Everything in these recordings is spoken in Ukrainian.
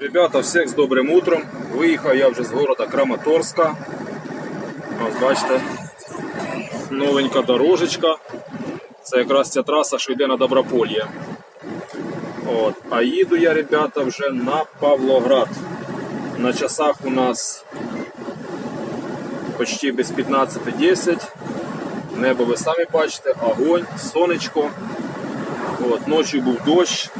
Ребята, всіх з добрим утром. Виїхав я вже з города Краматорська. Ось бачите, новенька дорожечка. Це якраз ця траса, що йде на Доброполье. От. А їду я, ребята, вже на Павлоград. На часах у нас почти без 15.10. Небо ви самі бачите, огонь, сонечко. От. Ночі був дощ.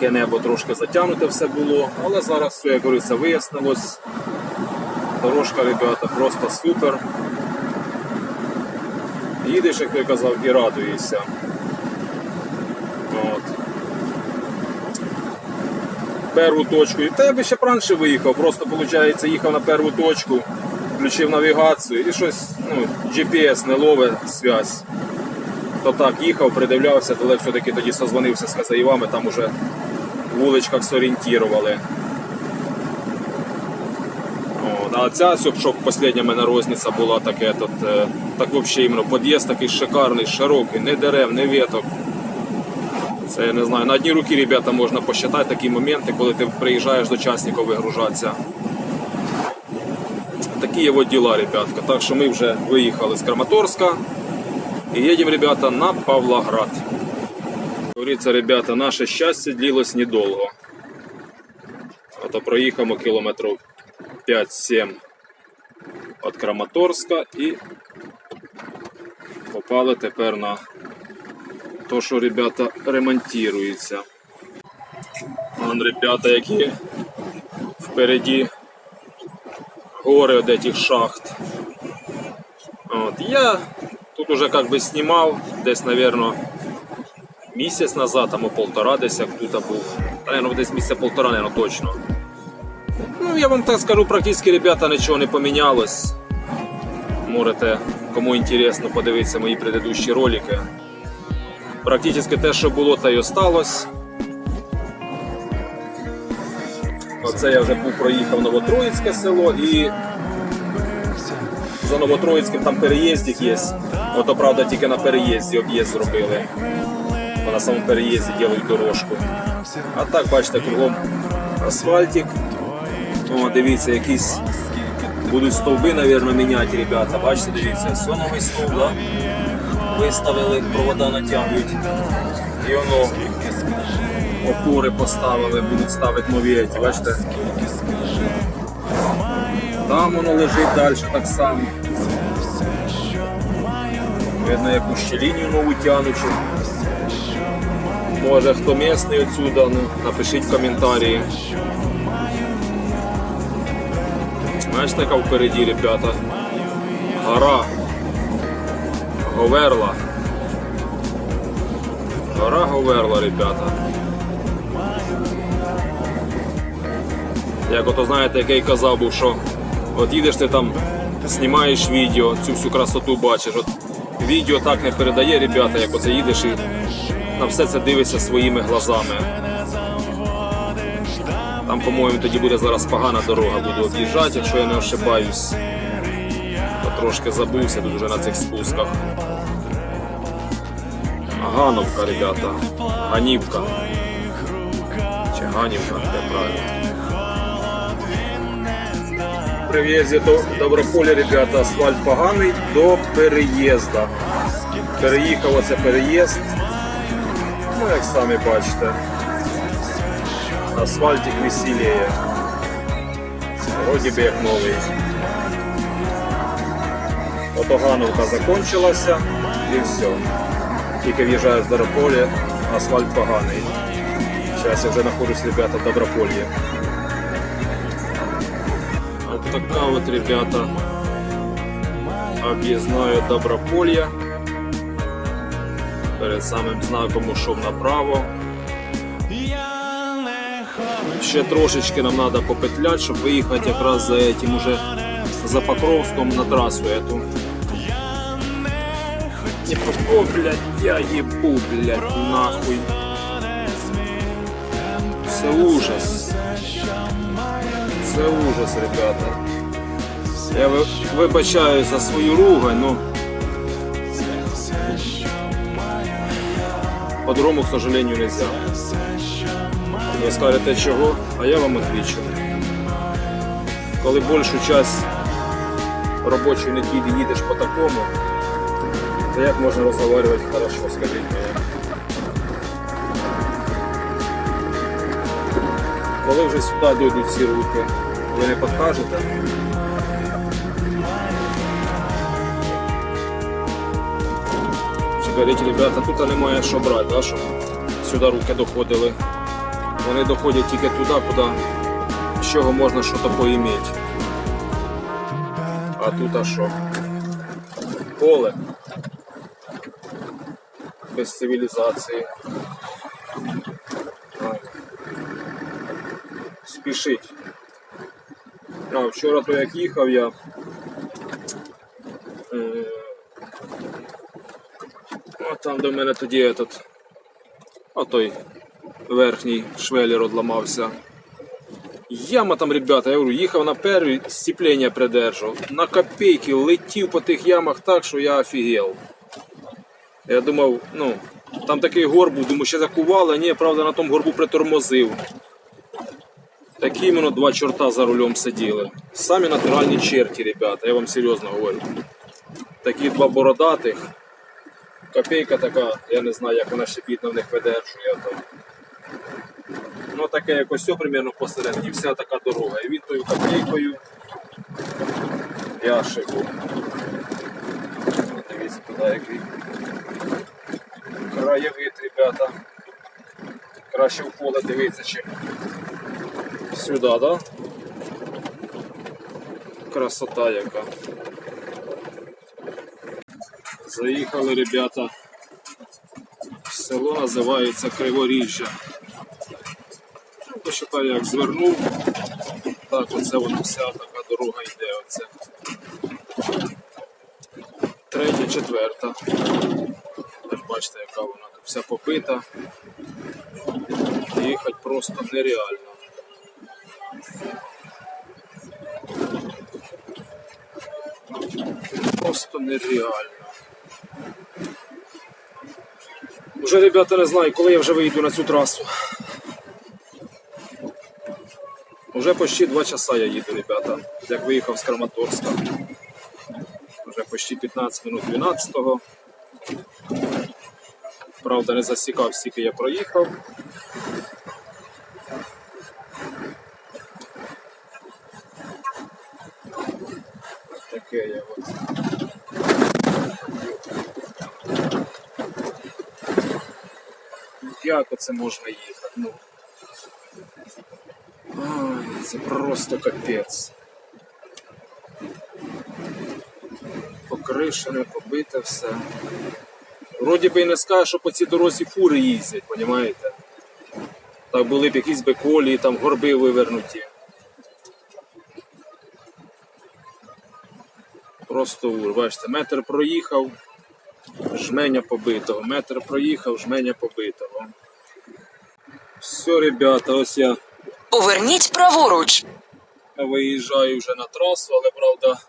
Таке небо трошки затягнуте все було, але зараз все, як говориться, вияснилось. Дорожка, ребята, просто супер. Їдеш, як той казав, і радуєшся. От. Перву точку. І тебе ще б раніше виїхав, просто виходить, їхав на перву точку, включив навігацію і щось, ну, GPS не ловить связь. То так їхав, придивлявся, але все-таки тоді созвонився з хазяївами, там уже вуличках зорієнтували. От, А ця, щоб, остання мене розниця була таке, тут, е, так взагалі іменно під'їзд такий шикарний, широкий, не дерев, не веток. Це я не знаю. На одній руки, ребята, можна посчитати такі моменти, коли ти приїжджаєш до часників вигружатися. Такі от діла, ребятка. Так що ми вже виїхали з Краматорська і їдемо, ребята, на Павлоград. Говориться, ребята, наше щастя длилось недовго. Ото проїхаємо кілометрів 5-7 від Краматорська і попали тепер на то, що ребята ремонтуються. Вон ребята, які впереді гори от этих шахт. От. Я тут уже как бы снимал, десь, наверное, місяць назад, або полтора десь тут був. Наверное, десь місяця полтора, наверное, точно. Ну, я вам так скажу, практично, ребята, нічого не помінялось. Можете, кому інтересно, подивитися мої предыдущі ролики. Практично те, що було, та й осталось. Оце я вже був проїхав Новотроїцьке село і за Новотроїцьким там переїздик є. Ото правда тільки на переїзді об'їзд зробили. На самому переїзді роблять дорожку. А так, бачите, кругом асфальтик. О, дивіться, якісь будуть стовби, мабуть, міняти, ребята. Бачите, дивіться, соновий стовп, да? виставили, провода натягують. І воно опори поставили, будуть ставити нові, бачите? Там воно лежить далі так само. Видно, яку ще лінію нову тянучу. Може хто місний отсюда, напишіть коментарі. Бачите, яка впереді, ребята. Гора. Говерла. Гора Говерла, ребята. Як ото знаєте, який казав був, що от їдеш ти там, знімаєш відео, цю всю красоту бачиш. От відео так не передає, ребята, як оце їдеш і на все це дивишся своїми глазами. Там, по-моєму, тоді буде зараз погана дорога, буду об'їжджати, якщо я не ошибаюсь. Трошки забувся тут вже на цих спусках. Гановка, ребята. Ганівка. Чи Ганівка, де правильно. При в'їзді до Доброполя, ребята, асфальт поганий до переїзду. Переїхав оце переїзд. Ну, як самі бачите. Асфальтик веселее. Вроді би як новий. Отогановка закончилася і все. Тільки в'їжджаю з Доброполя, асфальт поганий. Зараз я вже знаходжусь, ребята, в Доброполье. Вот така вот, ребята, об'їзнає Доброполье. Перед самим знаком ушов направо. Ще трошечки нам треба попетляти, щоб виїхати якраз за этим уже за Покровском на трасу эту. Не О, блядь, я ебу, блядь, нахуй. Це ужас. Це ужас, ребята. Я вибачаю за свою ругань, ну. По-другому, к сожалению, нельзя. Ви скажете чого, а я вам відвічу. Коли більшу час робочої неділі їдеш по такому, то як можна розговорювати хорошо, скажіть мені. Коли вже сюди дійдуть ці руки, ви не підкажете? Чи говорите, ребята, тут немає що брати, да, щоб сюди руки доходили. Вони доходять тільки туди, куди з чого можна щось поіміти. А тут а що? Поле. Без цивілізації. Спішить. А, вчора то як їхав я. е, А там до мене тоді этот, а той верхній швелер одламався. Яма там, ребята, я говорю, їхав на первій, сцеплення придержав. На копейки летів по тих ямах так, що я офігел. Я думав, ну, там такий горб був, думаю, ще закували, ні, правда, на тому горбу притормозив. Такі іменно два чорта за рулем сиділи. Самі натуральні черті, ребята, я вам серйозно говорю. Такі два бородатих. Копейка така, я не знаю, як вона ще бідно в них видержує. То. Ну таке якось все примерно посередині, вся така дорога. І він тою копійкою. Я шибу. Дивіться туди який. Краєвид, ребята. Краще в поле дивитися, чим сюди, да? Красота яка. Заїхали, ребята. Село називається Криворіжжя. Ну, Почитаю, як звернув. Так, оце воно вся така дорога йде. Оце. Третя, четверта. Ви бачите, яка вона тут вся побита. Їхати просто нереально. Просто нереально. Уже, ребята, не знаю, коли я вже вийду на цю трасу. Уже почти два часа я їду, ребята, як виїхав з Краматорська. Уже почти 15 минут 12-го. Правда, не засікав, скільки я проїхав. Таке я от. Як оце можна їхати? Ну. Ай, це просто капець. Покришене, побите все. Вроді би і не скажеш, що по цій дорозі фури їздять, понімаєте? Так були б якісь би колії, там горби вивернуті. Просто ур, бачите, метр проїхав, жменя побитого, метр проїхав, жменя побитого. Все, ребята, ось я Поверніть праворуч. виїжджаю вже на трасу, але правда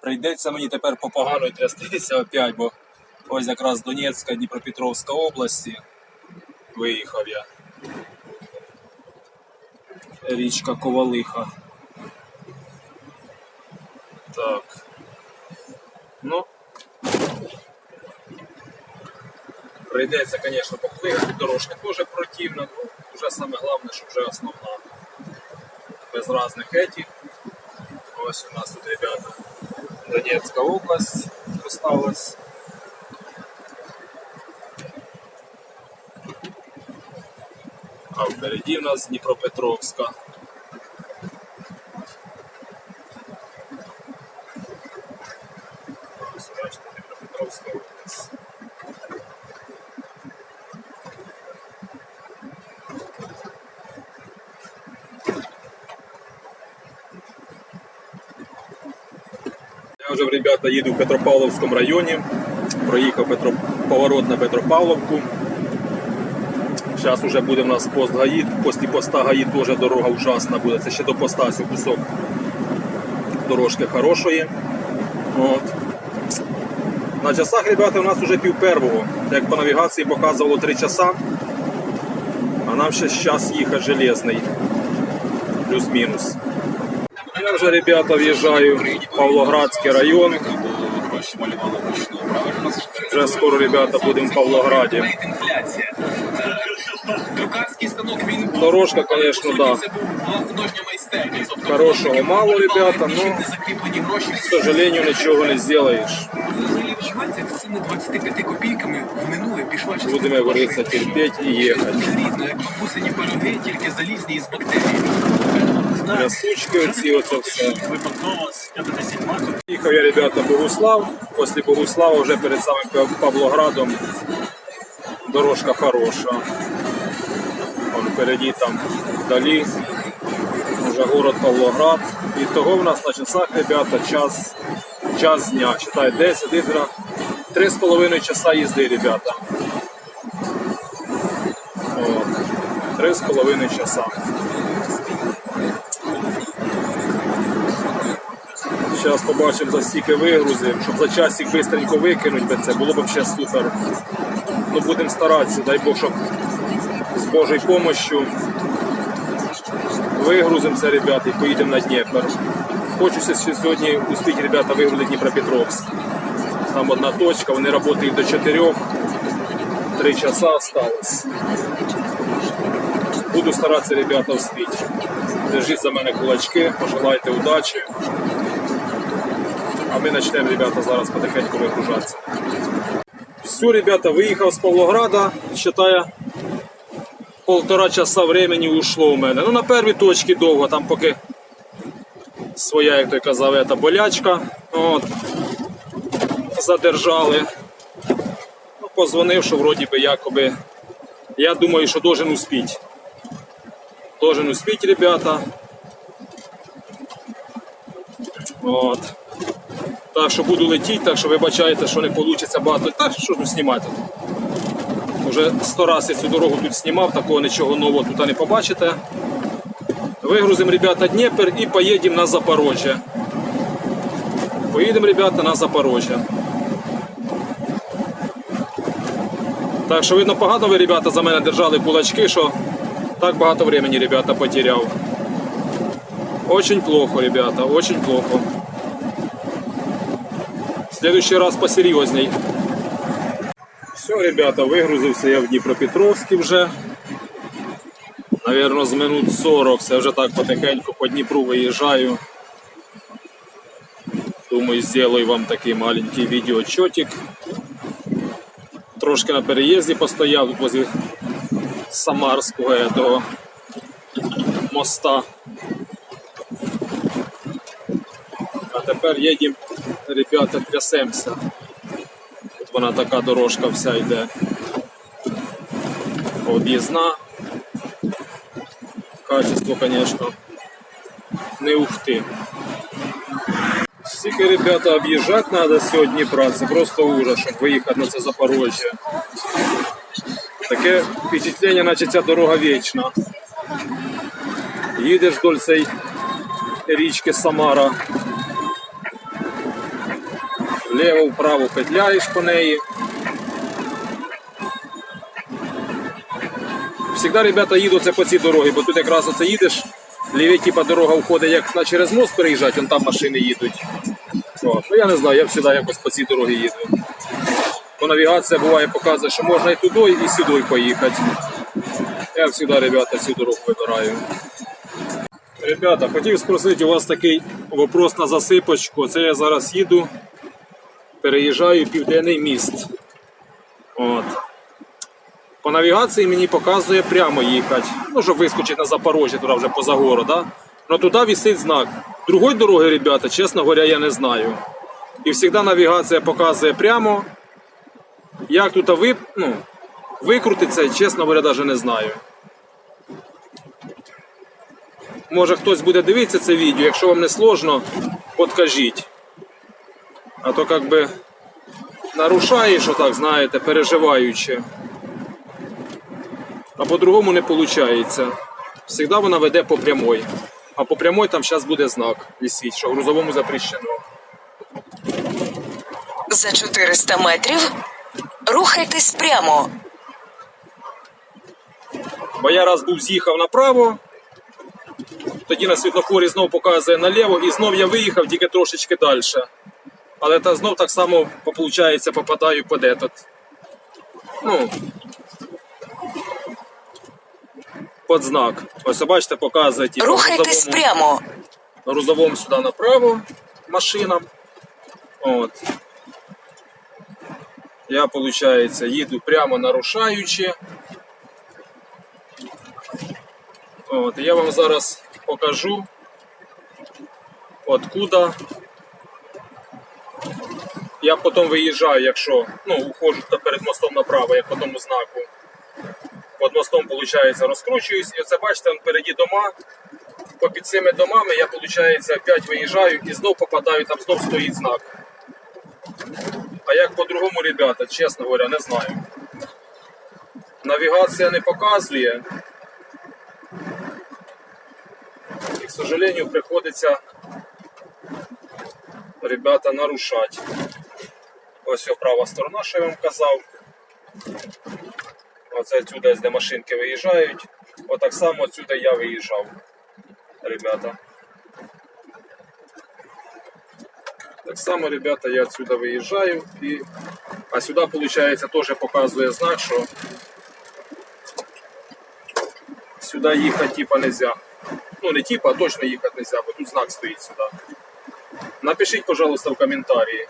прийдеться мені тепер по поганої трястися опять, бо ось якраз Донецька, Дніпропетровська області виїхав я. Річка Ковалиха. Так. Ну. Прийдеться, звісно, поплигати, дорожка теж противна, ну, вже саме головне, що вже основна. Без різних етіх. Ось у нас тут, ребята, Донецька область осталась. А впереді в нас Дніпропетровська. Дніпропетровська область. Я ребята, їду в Петропавловському районі. Проїхав Петро... поворот на Петропавловку. Зараз вже буде в нас пост ГАІ. Після поста ГАІ теж дорога ужасна буде. Це ще до поста ось кусок дорожки хорошої. От. На часах, ребята, у нас вже пів первого. Як по навігації показувало 3 часа. А нам ще час їхати железний. Плюс-мінус. Вже, ребята, в'їжджаю в Павлоградський район. Вже скоро, ребята, будемо в Павлограді. Дорожка, конечно, да. Хорошого мало, ребята, но, к сожалению, нічого не зробиш. Взагалі відчувається, як з цими 25 копійками в минуле пішла частина Будемо, говориться, терпіти і їхати. Рідно, як бабусині пироги, тільки залізні із бактерій. Трясучки оці, оце все. Випадково з 50 марків Їхав я, ребята, Богуслав. Після Богуслава вже перед самим Павлоградом дорожка хороша. Вон впереді там вдалі. Вже город Павлоград. І того в нас на часах, ребята, час, час дня. Читай 10 літра. Три з половиною часа їзди, ребята. От. Три з половиною часа. Зараз побачимо за стільки вигрузів, щоб за часик швидко викинути би це, було б взагалі супер. Ну будемо старатися, дай Бог, щоб з Божою допомогою вигрузимо це, ребята, і поїдемо на Дніпро. Хочеться сьогодні успіти, ребята, вигрузити Дніпропетровськ. Там одна точка, вони працюють до 4, 3 часа осталось. Буду старатися, ребята, успіти. Держіть за мене кулачки, пожелайте удачі. А ми почнемо, ребята, зараз потихеньку вигружатися. Все, ребята, виїхав з Павлограда, считая, полтора часа времени ушло у мене. Ну, на первій точці довго, там поки своя, як той казав, ета болячка. От. Задержали. Ну, позвонив, що вроді би якоби. Я думаю, що должен успіть. Должен успіть, ребята. От. Так що буду летіти, так що вибачайте, що не вийде багато. Та що тут знімати? Уже сто разів цю дорогу тут знімав, такого нічого нового тут не побачите. Вигрузимо, ребята, Дніпр і поїдемо на Запорожжя. Поїдемо, ребята, на Запорожжя. Так що, видно, погано ви, ребята, за мене держали кулачки, що так багато времени, ребята, потеряв. Очень плохо, ребята, очень плохо. Следующий раз посерьезней. Все, ребята, вигрузився я в Дніпропетровській вже. Наверно, з минут 40. Все вже так потихеньку по Дніпру виїжджаю. Думаю, сделаю вам такий маленький відеоотчетик. Трошки на переїзді постояв возле Самарського этого моста. А тепер їдемо, ребята, трясемося. Тут вона така дорожка вся йде. Об'їзна. Качество, звісно, не ухти. Стільки, ребята, об'їжджати треба сьогодні праця, це просто ужас, щоб виїхати на це Запорожжя. Таке впечатлення, наче ця дорога вічна. Їдеш вдоль цієї річки Самара. Вліво, вправо петляєш по неї. Всегда, ребята, їду це по цій дорогі, бо тут якраз оце їдеш, ліві типа дорога входить, як на через мост переїжджати, вон там машини їдуть. От. Ну я не знаю, я завжди якось по цій дорогі їду. Бо навігація буває показує, що можна і туди, і сюди поїхати. Я завжди, ребята, цю дорогу вибираю. Ребята, хотів спросити у вас такий вопрос на засипочку. Це я зараз їду, переїжджаю південний міст. От. По навігації мені показує прямо їхати. Ну, щоб вискочити на Запорожжя, туди вже поза гору, да? Но туди висить знак. Другої дороги, ребята, чесно говоря, я не знаю. І завжди навігація показує прямо. Як тут ви, ну, викрутиться, чесно говоря, навіть не знаю. Може хтось буде дивитися це відео, якщо вам не сложно, подкажіть. А то як би нарушаєш, отак, знаєте, переживаючи. А по-другому не виходить. Всегда вона веде по прямой. А по прямой там зараз буде знак висіть, що грузовому запрещено. За 400 метрів рухайтесь прямо. Бо я раз був з'їхав направо, тоді на світлофорі знов показує наліво, і знов я виїхав тільки трошечки далі. Але та знов так само, виходить, попадаю під этот. Ну, під знак. Ось бачите, показує типу, Рухайтесь грузовому- прямо. грузовому сюди направо машинам. От. Я, виходить, їду прямо нарушаючи. От, я вам зараз покажу, откуда. Я потім виїжджаю, якщо ну, уходжу перед мостом направо, як по тому знаку. Під мостом, виходить, розкручуюсь, і оце бачите, он впереді дома. По під цими домами я, виходить, опять виїжджаю і знов попадаю, там знов стоїть знак. А як по-другому, ребята, чесно говоря, не знаю. Навігація не показує. І, к сожалению, приходиться, ребята, нарушати. Ось його права сторона, що я вам казав. Оце отсюда, де машинки виїжджають. Отак само отсюда я виїжджав, ребята. Так само, ребята, я отсюда виїжджаю і. А сюди, виходить, теж показує знак, що сюди їхати типа нельзя. Ну не типа, а точно їхати нельзя, бо тут знак стоїть сюди. Напишіть, пожалуйста, в коментарі,